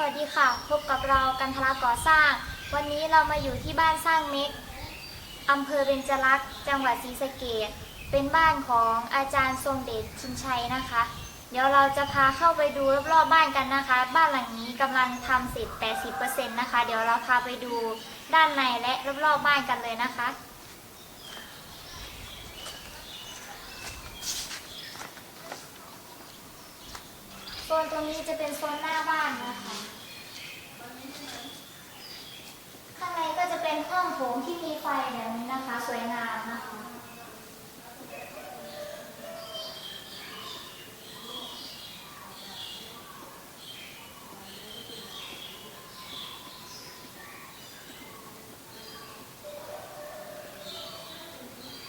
สวัสดีค่ะ พบกับเรากันทละก่อสร้าง วันนี้เรามาอยู่ที่บ้านสร้างเม็กอำเภอเบญจรักษ์จังหวัดศรีสะเกษเป็นบ้านของอาจารย์ทรงเดชชินชัยนะคะ เดี๋ยวเราจะพาเข้าไปดูรอบๆบ้านกันนะคะ บ้านหลังนี้กำลังทำเสร็จ 80%นะคะ เดี๋ยวเราพาไปดูด้านในและรอบๆบ้านกันเลยนะคะโซนตรงนี้จะเป็นโซนหน้าบ้านนะคะ ข้างในก็จะเป็นห้องโถงที่มีไฟแบบนี้นะคะ สวยงามนะคะ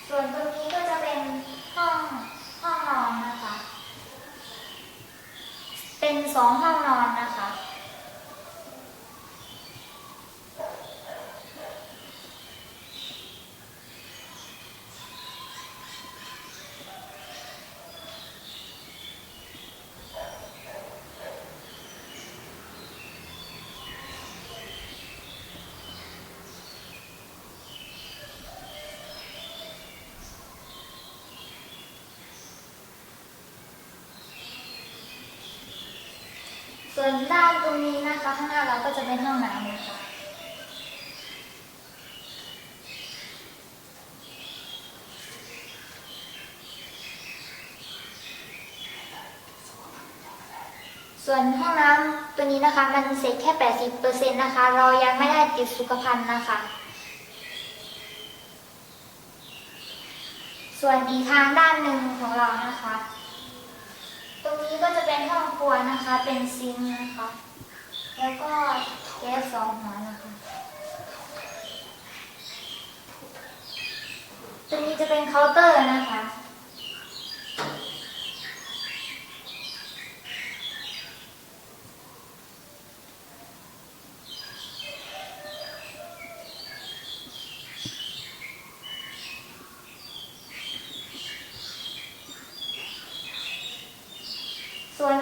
ส่วนตรงนี้ก็จะเป็นห้องห้องนอนนะคะ เป็นสองห้องนอนนะคะ ส่วนด้านตรงนี้นะคะข้างหน้าเราก็จะเป็นห้องน้ำเลยค่ะส่วนห้องน้ำตัวนี้นะคะมันเสร็จแค่ 80%นะคะ เรายังไม่ได้ติดสุขภัณฑ์นะคะ ส่วนอีกทางด้านหนึ่งของเรานะคะ รงนี้ก็จะเป็นห้องครัวนะคะ เป็นซิงค์นะคะ แล้วก็แก๊สสองหัวนะคะ ตรงนี้จะเป็นเคาน์เตอร์นะคะ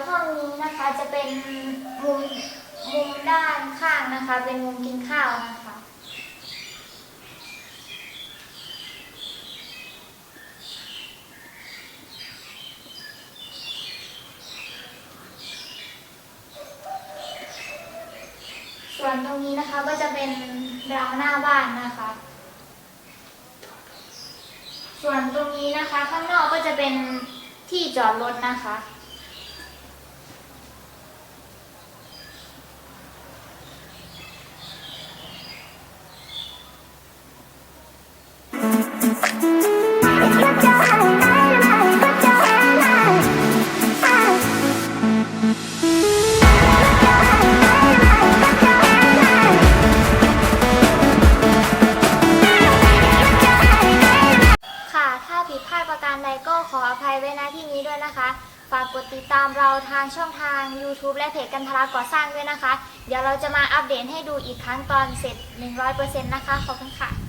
ห้องนี้นะคะจะเป็นมุมมุมด้านข้างนะคะ เป็นมุมกินข้าวนะคะ ส่วนตรงนี้นะคะก็จะเป็นราวหน้าบ้านนะคะ ส่วนตรงนี้นะคะข้างนอกก็จะเป็นที่จอดรถนะคะ ใดก็ขออภัยไว้ณที่นี้ด้วยนะคะ ฝากกดติดตามเราทางช่องทาง YouTube และเพจกันทราก่อสร้างด้วยนะคะ เดี๋ยวเราจะมาอัปเดตให้ดูอีกครั้งตอนเสร็จ 100%นะคะ ขอบคุณค่ะ